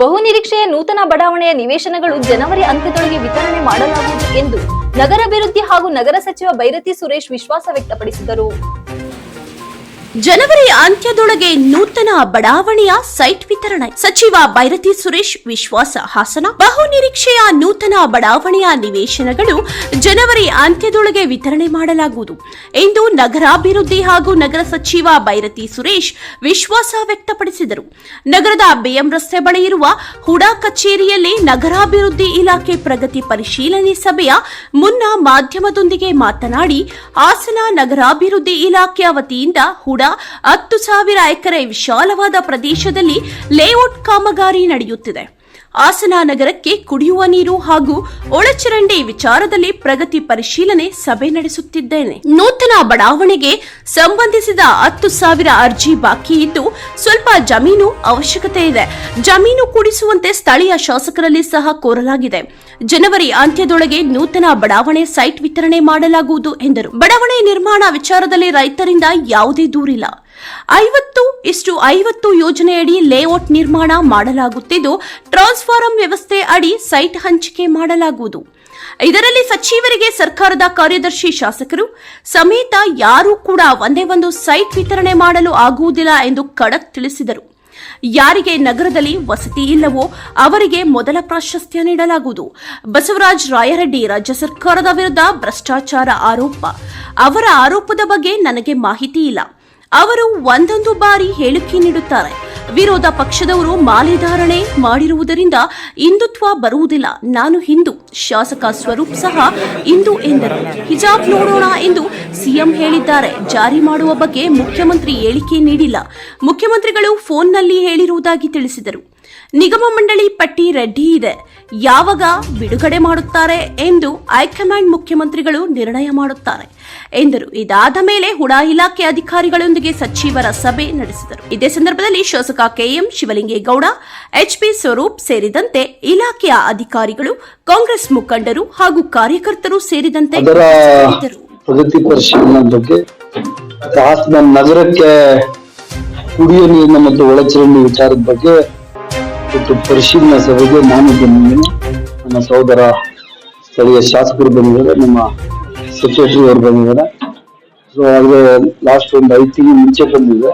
ಬಹುನಿರೀಕ್ಷೆಯ ನೂತನ ಬಡಾವಣೆಯ ನಿವೇಶನಗಳು ಜನವರಿ ಅಂತ್ಯದೊಳಗೆ ವಿತರಣೆ ಮಾಡಲಾಗುವುದು ಎಂದು ನಗರಾಭಿವೃದ್ಧಿ ಹಾಗೂ ನಗರ ಸಚಿವ ಬೈರತಿ ಸುರೇಶ್ ವಿಶ್ವಾಸ ವ್ಯಕ್ತಪಡಿಸಿದರು. ಜನವರಿ ಅಂತ್ಯದೊಳಗೆ ನೂತನ ಬಡಾವಣೆಯ ಸೈಟ್ ವಿತರಣೆ. ಸಚಿವ ಬೈರತಿ ಸುರೇಶ್ ವಿಶ್ವಾಸ ಹಾಸನ. ಬಹು ನಿರೀಕ್ಷೆಯ ನೂತನ ಬಡಾವಣೆಯ ನಿವೇಶನಗಳು ಜನವರಿ ಅಂತ್ಯದೊಳಗೆ ವಿತರಣೆ ಮಾಡಲಾಗುವುದು. ಎಂದು ನಗರಾಭಿವೃದ್ಧಿ ಹಾಗೂ ನಗರ ಸಚಿವ ಭೈರತಿ ಸುರೇಶ್ ವಿಶ್ವಾಸ ವ್ಯಕ್ತಪಡಿಸಿದರು. ನಗರದ ಬಿಎಂ ರಸ್ತೆ ಬಳಿ ಇರುವ ಹುಡಾ ಕಚೇರಿಯಲ್ಲಿ ನಗರಾಭಿವೃದ್ಧಿ ಇಲಾಖೆ ಪ್ರಗತಿ ಪರಿಶೀಲನೆ ಸಭೆಯ ಮುನ್ನ ಮಾಧ್ಯಮದೊಂದಿಗೆ ಮಾತನಾಡಿ, ಹಾಸನ ನಗರಾಭಿವೃದ್ಧಿ ಇಲಾಖೆಯ ವತಿಯಿಂದ ಹುಡಾ ಹತ್ತು ಸಾವಿರ ಎಕರೆ ವಿಶಾಲವಾದ ಪ್ರದೇಶದಲ್ಲಿ ಲೇಔಟ್ ಕಾಮಗಾರಿ ನಡೆಯುತ್ತಿದೆ. ಹಾಸನ ನಗರಕ್ಕೆ ಕುಡಿಯುವ ನೀರು ಹಾಗೂ ಒಳಚರಂಡಿ ವಿಚಾರದಲ್ಲಿ ಪ್ರಗತಿ ಪರಿಶೀಲನೆ ಸಭೆ ನಡೆಸುತ್ತಿದ್ದೇನೆ. ನೂತನ ಬಡಾವಣೆಗೆ ಸಂಬಂಧಿಸಿದ ಹತ್ತು ಸಾವಿರ ಅರ್ಜಿ ಬಾಕಿ ಇದ್ದು ಸ್ವಲ್ಪ ಜಮೀನು ಅವಶ್ಯಕತೆ ಇದೆ. ಜಮೀನು ಕೂಡಿಸುವಂತೆ ಸ್ಥಳೀಯ ಶಾಸಕರಲ್ಲಿ ಸಹ ಕೋರಲಾಗಿದೆ. ಜನವರಿ ಅಂತ್ಯದೊಳಗೆ ನೂತನ ಬಡಾವಣೆ ಸೈಟ್ ವಿತರಣೆ ಮಾಡಲಾಗುವುದು ಎಂದರು. ಬಡಾವಣೆ ನಿರ್ಮಾಣ ವಿಚಾರದಲ್ಲಿ ರೈತರಿಂದ ಯಾವುದೇ ದೂರಿಲ್ಲ. ಐವತ್ತು ಇಷ್ಟು ಐವತ್ತು ಯೋಜನೆಯಡಿ ಲೇಔಟ್ ನಿರ್ಮಾಣ ಮಾಡಲಾಗುತ್ತಿದ್ದು, ಟ್ರಾನ್ಸ್ಫಾರಂ ವ್ಯವಸ್ಥೆ ಅಡಿ ಸೈಟ್ ಹಂಚಿಕೆ ಮಾಡಲಾಗುವುದು. ಇದರಲ್ಲಿ ಸಚಿವರಿಗೆ ಸರ್ಕಾರದ ಕಾರ್ಯದರ್ಶಿ ಶಾಸಕರು, ಸಮೇತ ಯಾರೂ ಕೂಡ ಒಂದೇ ಒಂದು ಸೈಟ್ ವಿತರಣೆ ಮಾಡಲು ಆಗುವುದಿಲ್ಲ ಎಂದು ಖಡಕ್ ತಿಳಿಸಿದರು. ಯಾರಿಗೆ ನಗರದಲ್ಲಿ ವಸತಿ ಇಲ್ಲವೋ ಅವರಿಗೆ ಮೊದಲ ಪ್ರಾಶಸ್ತ್ಯ ನೀಡಲಾಗುವುದು. ಬಸವರಾಜ್ ರಾಯರೆಡ್ಡಿ ರಾಜ್ಯ ಸರ್ಕಾರದ ವಿರುದ್ಧ ಭ್ರಷ್ಟಾಚಾರ ಆರೋಪ. ಅವರ ಆರೋಪದ ಬಗ್ಗೆ ನನಗೆ ಮಾಹಿತಿ ಇಲ್ಲ. ಅವರು ಒಂದೊಂದು ಬಾರಿ ಹೇಳಿಕೆ ನೀಡುತ್ತಾರೆ. ವಿರೋಧ ಪಕ್ಷದವರು ಮಾಲೆ ಧಾರಣೆ ಮಾಡಿರುವುದರಿಂದ ಹಿಂದುತ್ವ ಬರುವುದಿಲ್ಲ. ನಾನು ಹಿಂದೂ. ಶಾಸಕ ಸ್ವರೂಪ್ ಸಹ ಹಿಂದೂ ಎಂದರು. ಹಿಜಾಬ್ ನೋಡೋಣ ಎಂದು ಸಿಎಂ ಹೇಳಿದ್ದಾರೆ. ಜಾರಿ ಮಾಡುವ ಬಗ್ಗೆ ಮುಖ್ಯಮಂತ್ರಿ ಹೇಳಿಕೆ ನೀಡಿಲ್ಲ. ಮುಖ್ಯಮಂತ್ರಿಗಳು ಫೋನ್ನಲ್ಲಿ ಹೇಳಿರುವುದಾಗಿ ತಿಳಿಸಿದರು. ನಿಗಮ ಮಂಡಳಿ ಪಟ್ಟಿ ರೆಡ್ಡಿ ಇದೆ. ಯಾವಾಗ ಬಿಡುಗಡೆ ಮಾಡುತ್ತಾರೆ ಎಂದು ಹೈಕಮಾಂಡ್ ಮುಖ್ಯಮಂತ್ರಿಗಳು ನಿರ್ಣಯ ಮಾಡುತ್ತಾರೆ ಎಂದರು. ಇದಾದ ಮೇಲೆ ಹುಡಾ ಇಲಾಖೆ ಅಧಿಕಾರಿಗಳೊಂದಿಗೆ ಸಚಿವರ ಸಭೆ ನಡೆಸಿದರು. ಇದೇ ಸಂದರ್ಭದಲ್ಲಿ ಶಾಸಕ ಕೆಎಂ ಶಿವಲಿಂಗೇಗೌಡ ಎಚ್ಪಿ ಸ್ವರೂಪ್ ಸೇರಿದಂತೆ ಇಲಾಖೆಯ ಅಧಿಕಾರಿಗಳು ಕಾಂಗ್ರೆಸ್ ಮುಖಂಡರು ಹಾಗೂ ಕಾರ್ಯಕರ್ತರು ಸೇರಿದಂತೆ ಪ್ರಗತಿ ಪರಿಶೀಲನೆ ಬಗ್ಗೆ ಹಾಸನ ನಗರಕ್ಕೆ ಕುಡಿಯುವ ನೀರಿನ ಮತ್ತು ಒಳಚರಂಡಿ ವಿಚಾರದ ಬಗ್ಗೆ ಇವತ್ತು ಪರಿಶೀಲನಾ ಸಭೆಗೆ ನಾನು ಬಂದಿದ್ದೇನೆ. ನಮ್ಮ ಸಹೋದರ ಸ್ಥಳೀಯ ಶಾಸಕರು ಬಂದಿದ್ದಾರೆ ನಮ್ಮ ಸೆಕ್ರೆಟರಿ ಅವರು ಬಂದಿದ್ದಾರೆ. ಸೊ ಅದು ಲಾಸ್ಟ್ ಒಂದು ಐದು ತಿಂಗಳು ಮುಂಚೆ ಬಂದಿದೆ.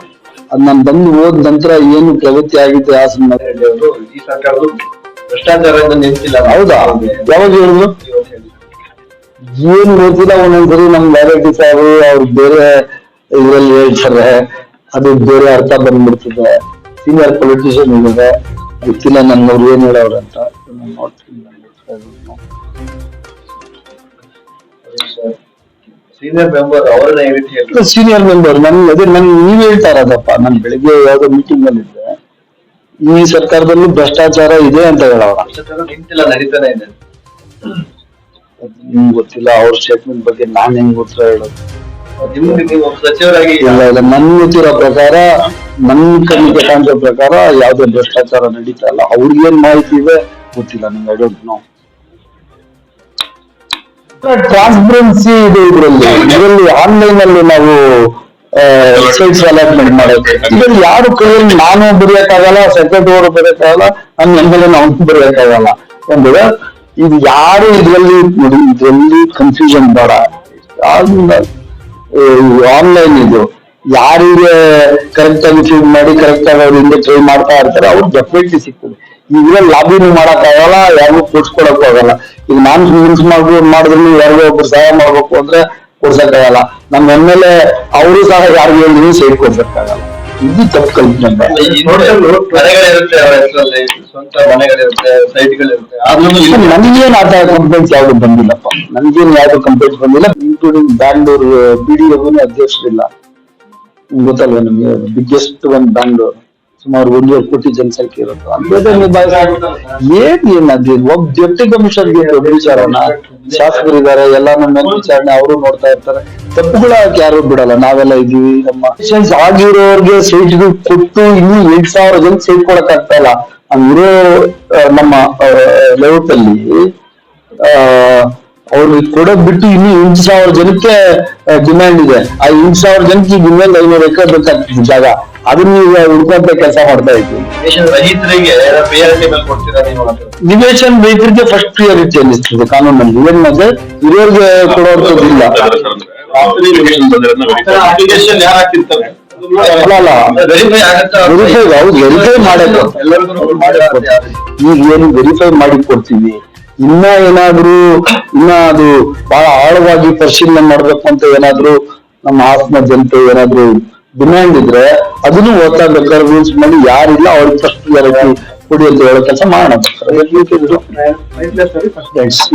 ಅದು ನಾನು ಬಂದು ಹೋದ ನಂತರ ಏನು ಪ್ರಗತಿ ಆಗಿದೆ ಆ ಸಂಬಂಧ ಈ ಸರ್ಕಾರದ್ದು ಭ್ರಷ್ಟಾಚಾರದಿಂದ ನಿಂತಿಲ್ಲ ಹೌದಾ? ಯಾವಾಗ ಹೇಳಿದ್ರು? ಏನ್ ಗೊತ್ತಿಲ್ಲ ಒಂದೊಂದ್ಸರಿ ನಮ್ ಡೈರೆಕ್ಟರ್ ಸಾಹೇಬರು ಅವ್ರು ಬೇರೆ ಇದ್ರಲ್ಲಿ ಹೇಳ್ತಾರೆ. ಅದು ಬೇರೆ ಅರ್ಥ ಬಂದ್ಬಿಡ್ತದೆ. ಸೀನಿಯರ್ ಪೊಲಿಟಿಷಿಯನ್ ಇದ್ದಾರೆ. ಗೊತ್ತಿಲ್ಲ ನನ್ನವ್ರು ಏನ್ ಹೇಳವ್ರೆ ಅಂತ. ನೋಡ್ತೀನಿ ಸೀನಿಯರ್ ಮೆಂಬರ್ ಅವರ ಸೀನಿಯರ್ ಮೆಂಬರ್ ನನ್ ಅದೇ ನನ್ ನೀವ್ ಹೇಳ್ತಾ ನನ್ ನಾನು ಬೆಳಿಗ್ಗೆ ಯಾವ್ದೋ ಮೀಟಿಂಗ್ ಅಲ್ಲಿ ಇದ್ದೆ. ಈ ಸರ್ಕಾರದಲ್ಲಿ ಭ್ರಷ್ಟಾಚಾರ ಇದೆ ಅಂತ ಹೇಳವ್ರ. ನಿಂತಿಲ್ಲ ನಡೀತಾನೆ ಇದೆ. ನಿಮ್ಗೆ ಗೊತ್ತಿಲ್ಲ ಅವ್ರ ಸ್ಟೇಟ್ಮೆಂಟ್ ಬಗ್ಗೆ ನಾನ್ ಹೆಂಗ್ ಉತ್ತರ ಹೇಳೋದು? ಇಲ್ಲ ಇಲ್ಲ ಪ್ರಕಾರ ನನ್ ಕಣ್ಣಿಗೆ ಕಾಣಿಸೋ ಪ್ರಕಾರ ಯಾವುದೇ ಭ್ರಷ್ಟಾಚಾರ ನಡೀತಾ ಇಲ್ಲ. ಅವ್ರಿಗೇನ್ ಮಾಹಿತಿ ಇದೆ? ಗೊತ್ತಿಲ್ಲ ನಂಗೆ ಐ ಡೋಂಟ್ ನೋ ಟ್ರಾನ್ಸ್ಪರೆನ್ಸಿ ಇದೆ ಇದರಲ್ಲಿ. ಇದರಲ್ಲಿ ಆನ್ಲೈನ್ ಅಲ್ಲಿ ನಾವು ಸೈಟ್ಸ್ ಅಲಾಟ್ಮೆಂಟ್ ಮಾಡೋದು. ಇದ್ರಲ್ಲಿ ಯಾರು ಕೈಯಲ್ಲಿ ನಾನು ಬರೆಯಕ್ಕಾಗಲ್ಲ ಸೆಕ್ರೆಟರಿ ಅವರು ಬರೆಯಕ್ಕಾಗಲ್ಲ ನನ್ನ ಎಂ ಎಲ್ ಎ ಬರೆಯಕ್ಕಾಗಲ್ಲ. ಅಂದ್ರೆ ಇದು ಯಾರು ಇದರಲ್ಲಿ ನೋಡಿ ಇದರಲ್ಲಿ ಕನ್ಫ್ಯೂಷನ್ ಬೇಡ. ಆನ್ಲೈನ್ ಇದು ಯಾರಿಗೆ ಕರೆಕ್ಟ್ ಆಗಿ ಫೀಡ್ ಮಾಡಿ ಕರೆಕ್ಟ್ ಆಗಿ ಅವ್ರು ಹಿಂದೆ ಟ್ರೈ ಮಾಡ್ತಾ ಇರ್ತಾರೆ ಅವ್ರು ಡೆಫಿನೆಟ್ಲಿ ಸಿಗ್ತದೆ. ಈಗ ಲಾಬಿನೂ ಮಾಡಕ್ ಆಗಲ್ಲ ಯಾರಿಗೂ ಕೊಡ್ಸ್ಕೊಡಕ್ ಆಗಲ್ಲ. ಈಗ ನಾನ್ ಮೀನ್ಸ್ ಮಾಡ್ಬೋದು ಮಾಡಿದ್ರು ಯಾರಿಗೋ ಒಬ್ರು ಸಹಾಯ ಮಾಡ್ಬೇಕು ಅಂದ್ರೆ ಕೊಡ್ಸಕ್ಕಾಗಲ್ಲ. ನಮ್ ಎಂ ಎಲ್ ಎ ಅವರು ಸಹ ಯಾರಿಗೂ ಹೇಳಿದ್ರು ಸೈಡ್ ಕೊಡ್ಸಕ್ಕಾಗಲ್ಲ. ಇದು ತಪ್ಪು ಕಲ್ಪನೆ ನನ್ಗೇನು ನನಗೇನ್ ಆತ ಕಂಪ್ಲೇಂಟ್ಸ್ ಯಾವ್ದು ಬಂದಿಲ್ಲಪ್ಪ. ನನ್ಗೇನು ಯಾವ್ದು ಕಂಪ್ಲೇಂಟ್ಸ್ ಬಂದಿಲ್ಲ. ಇನ್ಕ್ಲೂಡಿಂಗ್ ಬ್ಯಾಂಗ್ಳೂರ್ ಬಿ ಡಿ ಅಧ್ಯಕ್ಷರಿಲ್ಲ. ಗೊತ್ತಲ್ವ ನಿಮ್ಗೆ? ಬಿಗ್ಗೆಸ್ಟ್ ಒಂದ್ ಬ್ಯಾಂಗ್ಳೂರ್ ಸುಮಾರು ಒಂದೂವರೆ ಕೋಟಿ ಜನಸಂಖ್ಯೆ ಇರುತ್ತೆ ಅಂಬೇಡ್ಕರ್ ಏನ್ ಏನ್ ಅದೇ? ಒಬ್ಬ ಡೆಪ್ಟಿ ಕಮಿಷನರ್ ದೊಡ್ಡ ವಿಚಾರನ. ಶಾಸಕರಿದ್ದಾರೆ ಎಲ್ಲ ನಮ್ಮ ವಿಚಾರಣೆ ಅವರು ನೋಡ್ತಾ ಇರ್ತಾರೆ. ತಪ್ಪುಗಳ ಯಾರು ಬಿಡಲ್ಲ. ನಾವೆಲ್ಲ ಇದೀವಿ ನಮ್ಮ ಆಗಿರೋರ್ಗೆ ಸೀಟ್ ಕೊಟ್ಟು ಇನ್ನೂ ಎಂಟ್ ಸಾವಿರ ಜನ ಸೀಟ್ ಕೊಡಕ್ ಆಗ್ತಾ ಇಲ್ಲ ಹಂಗಿರೋ ನಮ್ಮ ಲೆವೆಲ್ ಅಲ್ಲಿ ಅವ್ರಿಗೆ ಕೊಡೋದ್ ಬಿಟ್ಟು ಇನ್ನು ಎಂಟು ಸಾವಿರ ಜನಕ್ಕೆ ಡಿಮ್ಯಾಂಡ್ ಇದೆ. ಆ ಎಂಟು ಸಾವಿರ ಜನಕ್ಕೆ ಈಗ ಇನ್ನೊಂದು ಐನೂರು ಎಕರೆ ಬೇಕಾಗ್ತದೆ ಜಾಗ. ಅದನ್ನ ಈಗ ಹುಡ್ಕೊಂತ ಕೆಲಸ ಮಾಡ್ತಾ ಇದ್ವಿ ನಿವೇಶನ್ ರೈತರಿಗೆ ಫಸ್ಟ್ ಪ್ರಿಯಾರಿಟಿ ಅನ್ನಿಸ್ತದೆ ಕಾನೂನಲ್ಲಿ. ಏನಂದ್ರೆ ಮತ್ತೆ? ಇರೋರ್ಗೆ ಹಾಕಿರ್ತಾರೆ? ಅಲ್ಲ ಅಲ್ಲ. ವೆರಿಫೈ ಹೌದು ವೆರಿಫೈ ಮಾಡಕ್ಕೆ ಈಗ ಏನು ವೆರಿಫೈ ಮಾಡಿ ಕೊಡ್ತೀವಿ ಇನ್ನ ಏನಾದ್ರೂ, ಇನ್ನ ಅದು ಬಹಳ ಆಳವಾಗಿ ಪರಿಶೀಲನೆ ಮಾಡ್ಬೇಕು ಅಂತ ಏನಾದ್ರೂ ನಮ್ಮ ಆತ್ಮ ಜನತೆ ಏನಾದ್ರೂ ಡಿಮ್ಯಾಂಡ್ ಇದ್ರೆ ಅದನ್ನು ಓದ್ತಾ ಬೇಕಾದ್ರೆ ರೂಲ್ಸ್ ಮಾಡಿ ಯಾರಿಲ್ಲ ಅವ್ರಿಗೆ ಫಸ್ಟ್ ಕೊಡಿ ಅಂತ ಹೇಳೋ ಕೆಲಸ ಮಾಡೋಣ.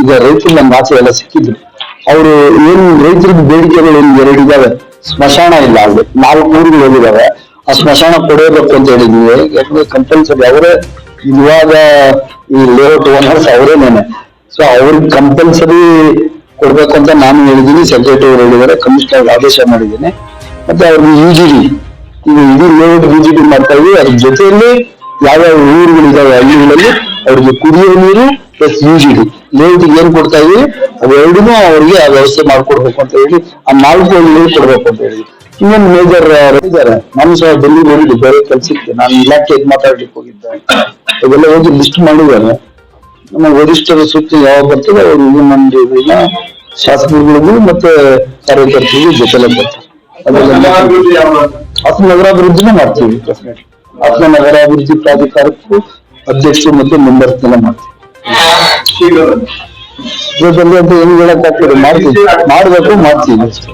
ಈಗ ರೈತರು ನಮ್ಮ ಆಚೆ ಎಲ್ಲ ಸಿಕ್ಕಿದ್ರು ಅವರು ಏನು ರೈತರ ಬೇಡಿಕೆಗಳು ಏನು ಎರಡಿದಾವೆ ಸ್ಮಶಾನ ಇಲ್ಲ ಅಲ್ಲಿ ನಾಲ್ಕು ಊರುಗಳು ಹೋಗಿದಾವೆ. ಆ ಸ್ಮಶಾನ ಕೊಡಬೇಕು ಅಂತ ಹೇಳಿದ್ವಿ. ಯಾಕಂದ್ರೆ ಕಂಪಲ್ಸರಿ ಅವರೇ ಇವಾಗ ಈ ಲೇಔಟ್ ಓನರ್ಸ್ ಅವರೇನೇನೆ ಸೊ ಅವ್ರಿಗೆ ಕಂಪಲ್ಸರಿ ಕೊಡ್ಬೇಕು ಅಂತ ನಾನು ಹೇಳಿದ್ದೀನಿ ಸೆಕ್ರೆಟರಿ ಅವರು ಹೇಳಿದ್ದಾರೆ ಕಮಿಷನರ್ ಆದೇಶ ಮಾಡಿದ್ದೀನಿ ಮತ್ತೆ ಅವ್ರಿಗೆ ಯು ಜಿ ಡಿ ಈಗ ಇಡೀ ಲೇಔಟ್ ಡಿ ಮಾಡ್ತಾ ಇದ್ವಿ ಅದ್ರ ಜೊತೆಯಲ್ಲಿ ಯಾವ್ಯಾವ ಊರುಗಳಿದಾವೆ, ಹಳ್ಳಿಗಳಲ್ಲಿ ಅವ್ರಿಗೆ ಕುಡಿಯೋ ನೀರು plus U G D layout ಏನ್ ಕೊಡ್ತಾ ಇದೀವಿ ಅವೆರಡನ್ನೂ ಅವ್ರಿಗೆ ಆ ವ್ಯವಸ್ಥೆ ಮಾಡ್ಕೊಡ್ಬೇಕು ಅಂತ ಹೇಳಿ, ಆ ನಾಲ್ಕು ಹಳ್ಳಿಗಳು ಕೊಡ್ಬೇಕು ಅಂತ ಹೇಳಿ ಇನ್ನೊಂದು ಮೇಜರ್ ಇದ್ದಾರೆ. ನಾನು ಸಹ ಡೆಲ್ಲಿಗೆ ಹೋಗಿದ್ದೆ ಬೇರೆ ಕೆಲ್ಸಕ್ಕೆ ನಾನು ಇಲಾಖೆಗೆ ಮಾತಾಡ್ಲಿಕ್ಕೆ ಹೋಗಿದ್ದೆ. ಇವೆಲ್ಲ ಹೋಗಿ ಲಿಸ್ಟ್ ಮಾಡಿದ್ದಾರೆ ನಮ್ಮ ವರಿಷ್ಠರ ಸೂಚನೆ ಯಾವಾಗ ಬರ್ತದೆ ಅವರು ನಮ್ದು ಇದನ್ನ ಶಾಸಕರುಗಳಿಗೂ ಮತ್ತೆ ಕಾರ್ಯಕರ್ತರಿಗೂ ಜೊತೆಲೆ ಬರ್ತಾರೆ. ಆತ್ಮ ಹಾಸನ ನಗರಾಭಿವೃದ್ಧಿನೂ ಮಾಡ್ತೀವಿ ಡೆಫಿನೆಟ್ಲಿ ಹಾಸನ ನಗರಾಭಿವೃದ್ಧಿ ಪ್ರಾಧಿಕಾರಕ್ಕೂ ಅಧ್ಯಕ್ಷರು ಮತ್ತೆ ಮೆಂಬರ್ಸ್ ಎಲ್ಲ ಮಾಡ್ತೀವಿ. ಅಂತ ಏನು ಹೇಳಕ್ ಆಗ್ತದೆ ಮಾಡ್ತೀವಿ. ಮಾಡ್ಬೇಕು ಮಾಡ್ತೀವಿ. ಅಷ್ಟೇ